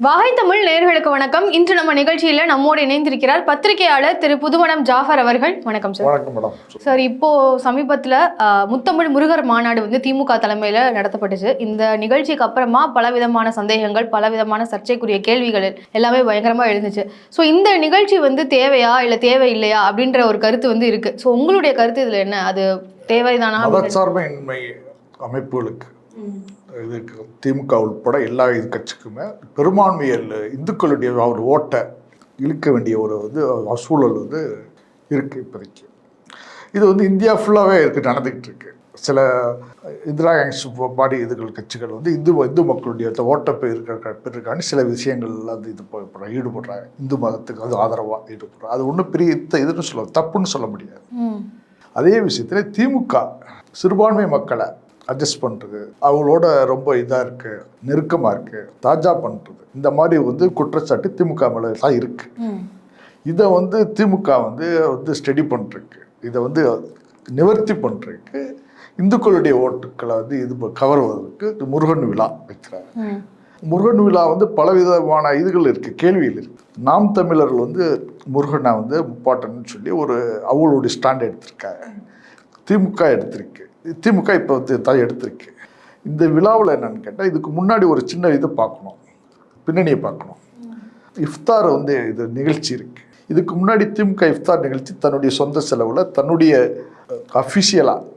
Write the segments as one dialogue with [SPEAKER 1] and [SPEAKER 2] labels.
[SPEAKER 1] வாகை தமிழ் நேயர்களுக்கு வணக்கம். இன்று நம்ம நிகழ்ச்சியில நம்மோடு இணைந்திருக்கிறார் பத்திரிகையாளர் திரு புதுவனம் ஜாஃபர் அவர்கள். வணக்கம் சார்.
[SPEAKER 2] வணக்கம் மேடம்.
[SPEAKER 1] சார் இப்போ சமீபத்துல முத்தமிழ் முருகர் மாநாடு வந்து திமுக தலைமையில நடத்தப்பட்டுச்சு. இந்த நிகழ்ச்சிக்கு அப்புறமா பலவிதமான சந்தேகங்கள் பலவிதமான சர்ச்சைக்குரிய கேள்விகள் எல்லாமே பயங்கரமா எழுந்துச்சு. ஸோ இந்த நிகழ்ச்சி வந்து தேவையா இல்ல தேவையில்லையா அப்படின்ற ஒரு கருத்து வந்து இருக்கு. ஸோ உங்களுடைய கருத்து இதுல என்ன? அது தேவைதானா? அப்படின்னு-
[SPEAKER 2] மதச்சார்பின்மை அமைப்புகளுக்கு. இதுக்கு திமுக உட்பட எல்லா இது கட்சிக்குமே பெரும்பான்மையில் இந்துக்களுடைய ஒரு ஓட்டை இழுக்க வேண்டிய ஒரு வந்து சூழல் வந்து இருக்கு இப்போதைக்கு. இது வந்து இந்தியா ஃபுல்லாகவே இருக்கு நடந்துக்கிட்டு இருக்கு. சில இந்திரா காங்கிரஸ் பாடி இதுகள் கட்சிகள் வந்து இந்து இந்து மக்களுடைய ஓட்டை பெருக்க பெருக்காண்டி சில விஷயங்கள் வந்து இது ஈடுபடுறாங்க. இந்து மதத்துக்கு அது ஆதரவாக ஈடுபடுறாங்க அது ஒன்றும் பெரிய இத்த- இதுன்னு சொல்ல தப்புன்னு சொல்ல முடியாது. அதே விஷயத்தில் திமுக சிறுபான்மை மக்களை அட்ஜஸ்ட் பண்ணுறது அவங்களோட ரொம்ப இதாக இருக்குது நெருக்கமாக இருக்குது தாஜா பண்ணுறது இந்த மாதிரி வந்து குற்றச்சாட்டு திமுக மேலே தான் இருக்குது இதை வந்து திமுக வந்து வந்து ஸ்டடி பண்ணுறதுக்கு இதை வந்து நிவர்த்தி பண்ணுறதுக்கு இந்துக்களுடைய ஓட்டுக்களை வந்து இது கவர்வதற்கு முருகன் விழா வைக்கிறாங்க.
[SPEAKER 1] ம்.
[SPEAKER 2] முருகன் விழா வந்து பலவிதமான இதுகள் இருக்குது கேள்விகள் இருக்குது நாம் தமிழர்கள் வந்து முருகனை வந்து முப்பாட்டன்னு சொல்லி ஒரு அவங்களுடைய ஸ்டாண்ட் எடுத்திருக்காங்க. திமுக எடுத்திருக்கு. திமுக இப்போ எடுத்திருக்கு. இந்த விழாவில் என்னன்னு கேட்டால் இதுக்கு முன்னாடி ஒரு சின்ன இது பார்க்கணும். பின்னணியை பார்க்கணும். இஃப்தார் வந்து இது நிகழ்ச்சி இருக்கு. இதுக்கு முன்னாடி திமுக இஃப்தார் நிகழ்ச்சி தன்னுடைய சொந்த செலவில் தன்னுடைய அஃபிஷியலாக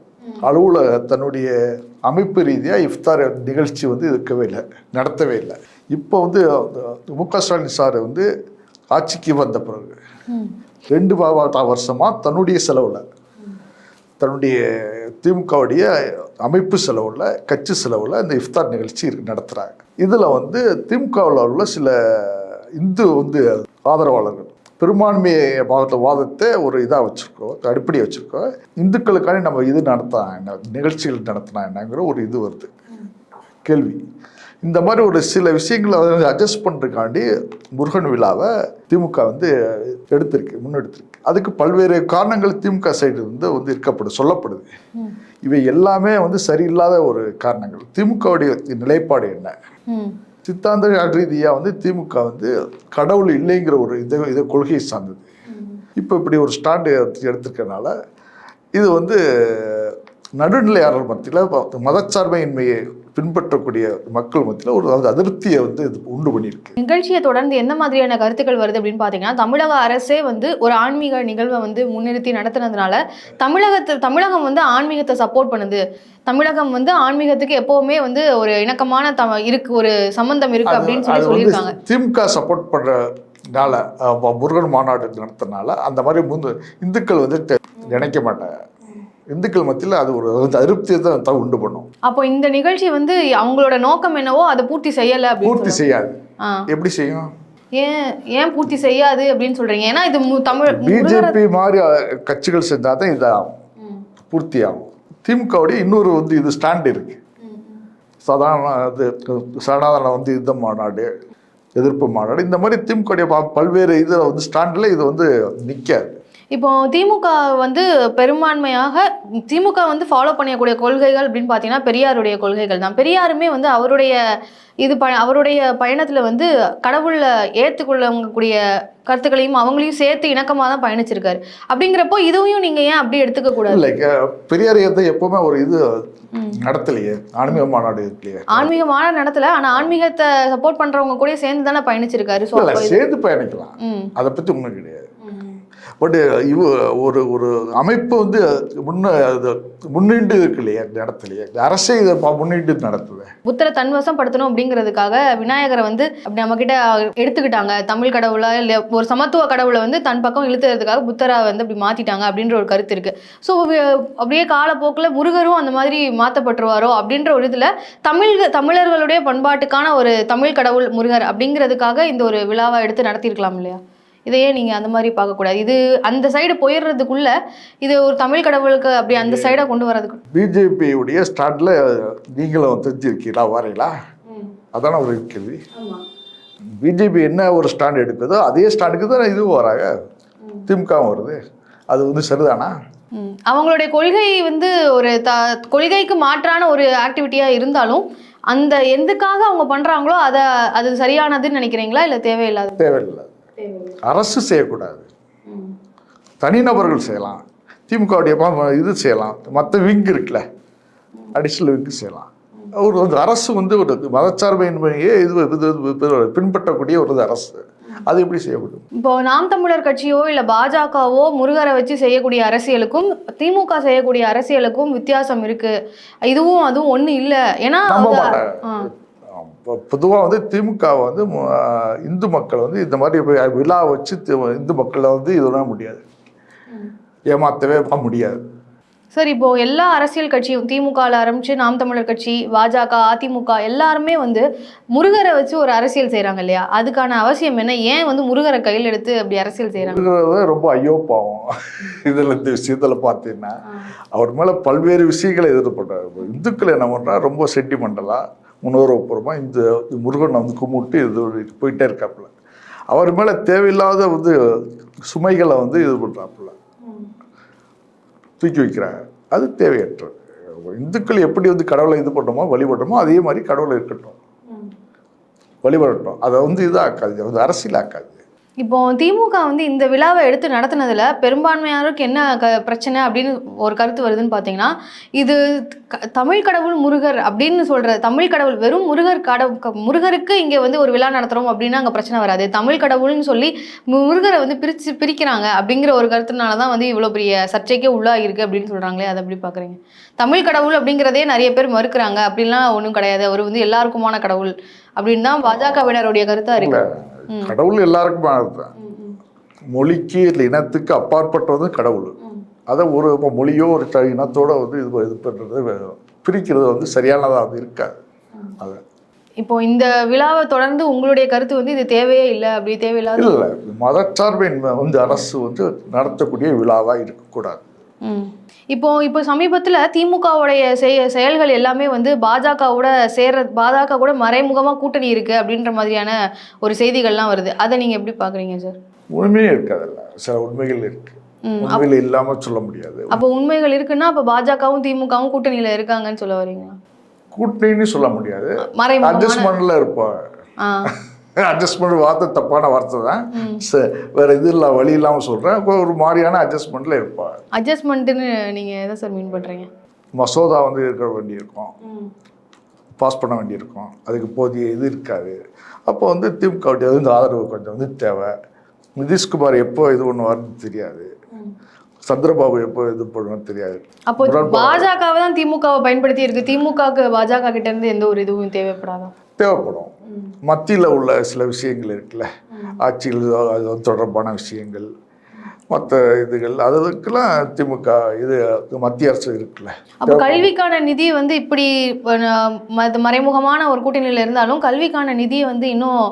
[SPEAKER 2] அளவில் தன்னுடைய அமைப்பு ரீதியாக இஃப்தார் நிகழ்ச்சி வந்து இருக்கவே இல்லை நடத்தவே இல்லை. இப்போ வந்து மு க ஸ்டாலின் சார் வந்து ஆட்சிக்கு வந்த பிறகு ரெண்டு வருஷமாக தன்னுடைய செலவில் தன்னுடைய திமுகவுடைய அமைப்பு செலவில் கட்சி செலவில் இந்த இஃப்தார் நிகழ்ச்சி நடத்துகிறாங்க இதில் வந்து திமுகவில் உள்ள சில இந்து வந்து ஆதரவாளர்கள் பெரும்பான்மையை வாத வாதத்தை ஒரு இதாக வச்சுருக்கோம் அடிப்படையை வச்சுருக்கோம். இந்துக்களுக்கான நம்ம இது நடத்தா என்ன நிகழ்ச்சிகள் நடத்தினா என்னங்கிற ஒரு இது வருது. கேள்வி. இந்த மாதிரி ஒரு சில விஷயங்களை வந்து அட்ஜஸ்ட் பண்ணுறதுக்காண்டி முருகன் விழாவை திமுக வந்து எடுத்திருக்கு முன்னெடுத்திருக்கு. அதுக்கு பல்வேறு காரணங்கள் திமுக சைடு வந்து வந்து இருக்கப்படும் சொல்லப்படுது. இவை எல்லாமே வந்து சரியில்லாத ஒரு காரணங்கள். திமுகவுடைய நிலைப்பாடு என்ன? சித்தாந்த ரீதியாக வந்து திமுக வந்து கடவுள் இல்லைங்கிற ஒரு இதை இதை கொள்கையை சார்ந்தது. இப்போ இப்படி ஒரு ஸ்டாண்டு எடுத்திருக்கனால இது வந்து நடுநிலையாளர் மத்தியில் மதச்சார்பையின்மையை பின்பற்றக்கூடிய மக்கள் மத்தியில் ஒரு அது அதிருப்தியை வந்து இது உண்டு பண்ணியிருக்கு.
[SPEAKER 1] நிகழ்ச்சியை தொடர்ந்து என்ன மாதிரியான கருத்துக்கள் வருது அப்படின்னு பார்த்தீங்கன்னா தமிழக அரசே வந்து ஒரு ஆன்மீக நிகழ்வை வந்து முன்னிறுத்தி நடத்துனதுனால தமிழகத்தில் தமிழகம் வந்து ஆன்மீகத்தை சப்போர்ட் பண்ணுது. தமிழகம் வந்து ஆன்மீகத்துக்கு எப்பவுமே வந்து ஒரு இணக்கமான த இருக்கு ஒரு சம்பந்தம் இருக்கு அப்படின்னு சொல்லி சொல்லியிருக்காங்க.
[SPEAKER 2] திமுக சப்போர்ட் பண்ணுறனால முருகன் மாநாடு நடத்துறதுனால அந்த மாதிரி முந்து இந்துக்கள் வந்து நினைக்க மாட்டாங்க. இந்துக்கள் மத்தியில் அது ஒரு அதிருப்தியை தான் உண்டு பண்ணும்.
[SPEAKER 1] அப்போ இந்த நிகழ்ச்சி வந்து அவங்களோட நோக்கம் என்னவோ அதை பூர்த்தி செய்யல
[SPEAKER 2] பூர்த்தி செய்யாது. எப்படி செய்யும்?
[SPEAKER 1] ஏன் ஏன் பூர்த்தி செய்யாது அப்படின்னு சொல்றீங்க? ஏன்னா இது தமிழ்
[SPEAKER 2] பிஜேபி மாதிரி கட்சிகள் செஞ்சால் தான் இதாகும். பூர்த்தி ஆகும் திமுகவுடைய இன்னொரு வந்து இது ஸ்டாண்ட் இருக்கு. சாதாரண இது சனாதன வந்து யுத்த மாநாடு எதிர்ப்பு மாநாடு. இந்த மாதிரி திமுகவுடைய பல்வேறு இதில் வந்து ஸ்டாண்டில் இது வந்து நிற்காது.
[SPEAKER 1] இப்போ திமுக வந்து பெரும்பான்மையாக திமுக வந்து ஃபாலோ பண்ணக்கூடிய கொள்கைகள் அப்படின்னு பார்த்தீங்கன்னா பெரியாருடைய கொள்கைகள் தான். பெரியாருமே வந்து அவருடைய இது ப அவருடைய பயணத்தில் வந்து கடவுளை ஏற்றுக்கொள்ளக்கூடிய கருத்துக்களையும் அவங்களையும் சேர்த்து இணக்கமாக தான் பயணிச்சிருக்காரு. அப்படிங்கிறப்போ இதுவையும் நீங்கள் ஏன் அப்படி எடுத்துக்க கூடாது?
[SPEAKER 2] பெரியார் வந்து எப்பவுமே ஒரு இது. நடத்தலையே ஆன்மீக மாநாடு
[SPEAKER 1] ஆன்மீகமான நடத்தல ஆனால் ஆன்மீகத்தை சப்போர்ட் பண்ணுறவங்க கூட சேர்ந்து தானே பயணிச்சிருக்காரு.
[SPEAKER 2] சேர்ந்து பயணிக்கலாம். அதை பற்றி ஒன்றும் கிடையாது. பட் uh, இவ ஒரு ஒரு அமைப்பு வந்து முன்ன அது முன்னின்று இருக்கு இல்லையா நடத்தலையே அரசே இதை முன்னிட்டு நடத்துவேன்
[SPEAKER 1] புத்தரை தன்வசம் படுத்தணும் அப்படிங்கிறதுக்காக விநாயகரை வந்து அப்படி நம்ம கிட்ட எடுத்துக்கிட்டாங்க. தமிழ் கடவுளா இல்லை ஒரு சமத்துவ கடவுளை வந்து தன் பக்கம் இழுத்துறதுக்காக புத்தரை வந்து அப்படி மாத்திட்டாங்க அப்படின்ற ஒரு கருத்து இருக்கு. ஸோ அப்படியே காலப்போக்கில் முருகரும் அந்த மாதிரி மாற்றப்பட்டுருவாரோ அப்படின்ற ஒரு இதில் தமிழ் தமிழர்களுடைய பண்பாட்டுக்கான ஒரு தமிழ் கடவுள் முருகர் அப்படிங்கிறதுக்காக இந்த ஒரு விழாவை எடுத்து நடத்தியிருக்கலாம் இல்லையா? இதையே நீங்கள் அந்த மாதிரி பார்க்கக்கூடாது. இது அந்த சைடு போயிடுறதுக்குள்ள இது ஒரு தமிழ் கடவுளுக்கு அப்படி அந்த சைடை கொண்டு வரதுக்கு
[SPEAKER 2] பிஜேபியுடைய ஸ்டாண்டில் நீங்களும் தெரிஞ்சிருக்கீங்களா வரீங்களா? அதான ஒரு கேள்வி. பிஜேபி என்ன ஒரு ஸ்டாண்ட் எடுக்குதோ அதே ஸ்டாண்டுக்கு தான் இதுவும் வராங்க. திமுகவும் வருது. அது வந்து சரிதானா.
[SPEAKER 1] அவங்களுடைய கொள்கை வந்து ஒரு த கொள்கைக்கு மாற்றான ஒரு ஆக்டிவிட்டியாக இருந்தாலும் அந்த எதுக்காக அவங்க பண்றாங்களோ அதை அது சரியானதுன்னு நினைக்கிறீங்களா இல்ல தேவையில்லாத?
[SPEAKER 2] தேவையில்லை அரசு செய்யக்கூடாது. தனிநபர்கள் செய்யலாம். திமுகவுடைய இது செய்யலாம். மற்ற விங் இருக்குல்ல அடிஷனல் விங் செய்யலாம். ஒரு வந்து அரசு வந்து ஒரு மதச்சார்பின்மையே இது பின்பற்றக்கூடிய ஒரு அரசு. அது எப்படி செய்ய முடியும்
[SPEAKER 1] இப்போ நாம் தமிழர் கட்சியோ இல்ல பாஜகவோ முருகரை வச்சு செய்யக்கூடிய அரசியலுக்கும் திமுக செய்யக்கூடிய அரசியலுக்கும் வித்தியாசம் இருக்கு. இதுவும் அதுவும் ஒண்ணு இல்ல. ஏன்னா
[SPEAKER 2] பொதுவாக வந்து திமுக வந்து இந்து மக்கள் வந்து இந்த மாதிரி விழா வச்சு இந்து மக்களை வந்து இது பண்ண முடியாது. ஏமாற்றவே முடியாது.
[SPEAKER 1] சார் இப்போ எல்லா அரசியல் கட்சியும் திமுகல ஆரம்பிச்சு நாம் தமிழர் கட்சி பாஜக அதிமுக எல்லாருமே வந்து முருகரை வச்சு ஒரு அரசியல் செய்றாங்க இல்லையா? அதுக்கான அவசியம் என்ன? ஏன் வந்து முருகரை கையில் எடுத்து அப்படி அரசியல்
[SPEAKER 2] இருக்கிறது ரொம்ப ஐயோ பாவம். இதில் இந்த விஷயத்தில் பார்த்தீங்கன்னா அவர் மேலே பல்வேறு விஷயங்களை எதிர்பட்டார் இந்துக்கள் என்ன பண்ணுறா ரொம்ப சென்டிமெண்டலாக உணர்வுபூர்வமாக இந்த முருகனை வந்து கும்பிட்டு இது போயிட்டே இருக்காப்புல. அவர் மேலே தேவையில்லாத வந்து சுமைகளை வந்து இது பண்ணுறாப்புல தூக்கி வைக்கிறாங்க. அது தேவையற்றது. இந்துக்கள் எப்படி வந்து கடவுளை இது பண்ணுறோமோ வழிபடுறோமோ அதே மாதிரி கடவுளை இருக்கட்டும். வழிபடட்டும். அதை வந்து இதாக்காது. அதை வந்து அரசியலாக்காது.
[SPEAKER 1] இப்போ திமுக வந்து இந்த விழாவை எடுத்து நடத்துனதுல பெரும்பான்மையாருக்கு என்ன க பிரச்சனை அப்படின்னு ஒரு கருத்து வருதுன்னு பார்த்தீங்கன்னா இது க- தமிழ் கடவுள் முருகர் அப்படின்னு சொல்ற தமிழ் கடவுள் வெறும் முருகர் கடவு முருகருக்கு இங்கே வந்து ஒரு விழா நடத்துறோம் அப்படின்னா அங்கே பிரச்சனை வராது. தமிழ் கடவுள்னு சொல்லி முருகரை வந்து பிரிச்சு பிரிக்கிறாங்க அப்படிங்கிற ஒரு கருத்துனால தான் வந்து இவ்வளோ பெரிய சர்ச்சைக்கே உள்ளாகிருக்கு அப்படின்னு சொல்றாங்களே அதை எப்படி பார்க்குறீங்க தமிழ் கடவுள் அப்படிங்கிறதே நிறைய பேர் மறுக்கிறாங்க. அப்படிலாம் ஒன்றும் கிடையாது. அவர் வந்து எல்லாருக்குமான கடவுள் அப்படின்னு தான் பாஜகவினருடைய கருத்தா இருக்கு.
[SPEAKER 2] கடவுள் எல்லாருக்கும் தான். மொழிக்கு இல்லை இனத்துக்கு அப்பாற்பட்டது கடவுள். அதை ஒரு இப்ப மொழியோ ஒரு இனத்தோட வந்து இது இது பண்ணுறது பிரிக்கிறது வந்து சரியானதாக வந்து இருக்காது. அது.
[SPEAKER 1] இப்போ இந்த விழாவை தொடர்ந்து உங்களுடைய கருத்து வந்து இது தேவையே இல்லை அப்படி தேவையில்லாத
[SPEAKER 2] இல்லை மதச்சார்பின்மை வந்து அரசு வந்து நடத்தக்கூடிய விழாவாக இருக்கக்கூடாது.
[SPEAKER 1] இப்போ இப்போ சமீபத்தில் திமுகவுடைய செய செயல்கள் எல்லாமே வந்து பாஜகவோட சேர்ற பாஜக கூட மறைமுகமா கூட்டணி இருக்கு அப்படின்ற மாதிரியான ஒரு செய்திகள்லாம் வருது. அதை நீங்க எப்படி பாக்குறீங்க சார்
[SPEAKER 2] உண்மையே இருக்காதுல்ல சில உண்மைகள் இருக்கு. உண்மைகள் இல்லாமல் சொல்ல முடியாது.
[SPEAKER 1] அப்போ உண்மைகள் இருக்குன்னா அப்போ பாஜகவும் திமுகவும் கூட்டணியில இருக்காங்கன்னு சொல்ல வரீங்களா?
[SPEAKER 2] கூட்டணின்னு சொல்ல முடியாது. அட்ஜஸ்ட்மெண்ட்ல இருப்பாங்க
[SPEAKER 1] ஆ.
[SPEAKER 2] அட்ஜஸ்ட்மெண்ட் வார்த்தை தப்பான வார்த்தை தான். ச- வேற இது இல்லை வழி இல்லாமல் சொல்கிறேன் ஒரு மாதிரியான அட்ஜஸ்ட்மெண்ட்ல இருப்பாங்க
[SPEAKER 1] அட்ஜஸ்ட்மெண்ட்டுன்னு நீங்க எதை சார் மீன் பண்றீங்க?
[SPEAKER 2] மசோதா வந்து இருக்க வேண்டியிருக்கும். பாஸ் பண்ண வேண்டியிருக்கும். அதுக்கு போதிய இது இருக்காது. அப்போ வந்து திமுக வந்து ஆதரவு கொஞ்சம் வந்து தேவை. நிதிஷ்குமார் எப்போ இது பண்ணுவார்னு தெரியாது. சந்திரபாபு எப்போ இது பண்ணுவார்னு தெரியாது.
[SPEAKER 1] அப்போ. பாஜகவை தான் திமுகவை பயன்படுத்தி இருக்கு திமுகவுக்கு பாஜக கிட்ட இருந்து எந்த ஒரு இதுவும் தேவைப்படாதா?
[SPEAKER 2] தேவைப்படும். மத்தியில் உள்ள சில விஷயங்கள் இருக்குல்ல. அது வந்து தொடர்பான விஷயங்கள் மற்ற இதுகள் அதுக்கெல்லாம் திமுக இது மத்திய அரசு இருக்குல்ல.
[SPEAKER 1] அப்போ கல்விக்கான நிதி வந்து இப்படி மறைமுகமான ஒரு கூட்டணியில இருந்தாலும் கல்விக்கான நிதியை வந்து இன்னும்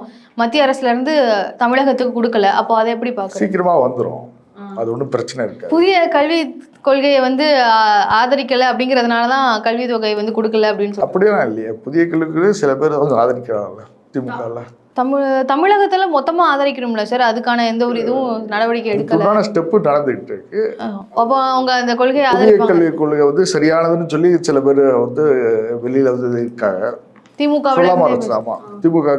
[SPEAKER 1] மத்திய அரசுல இருந்து தமிழகத்துக்கு கொடுக்கல. அப்போ அதை எப்படி பார்க்குறீங்க?
[SPEAKER 2] சீக்கிரமா வந்துடும் அது ஒன்றும் பிரச்சனை இருக்காது.
[SPEAKER 1] புதிய கல்வி கொள்கையை வந்து ஆதரிக்கல அப்படிங்கிறதுனால தான் கல்வி தொகை வந்து கொடுக்கல அப்படின்னு
[SPEAKER 2] அப்படியெல்லாம் இல்லையே. புதிய கல்விக்கு சில பேர் வந்து ஆதரிக்கிறாங்கல்ல திமுகவில்
[SPEAKER 1] தமிழ் தமிழகத்துல மொத்தமா ஆதரிக்கணும்ல சார். அதுக்கான எந்த ஒரு இதுவும் நடவடிக்கை எடுக்கல.
[SPEAKER 2] ஸ்டெப்பு நடந்துகிட்டு இருக்கு.
[SPEAKER 1] அப்போ அவங்க அந்த கொள்கையை ஆதரிப்பாங்க.
[SPEAKER 2] கல்விக் கொள்கை வந்து சரியானதுன்னு சொல்லி சில பேர் வந்து வெளியில வந்து இருக்காங்க.
[SPEAKER 1] திமுகவில்
[SPEAKER 2] சொல்லாம இருந்துச்சு ஆமா. திமுக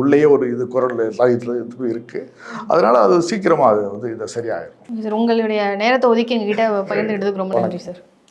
[SPEAKER 2] உள்ளேயே ஒரு இது குரல் இது இருக்கு. அதனால அது சீக்கிரமா அது வந்து இது சரியாயிடும்
[SPEAKER 1] சார் உங்களுடைய நேரத்தை ஒதுக்கி எங்ககிட்ட பகிர்ந்துக்கிட்டதுக்கு ரொம்ப நன்றி சார்.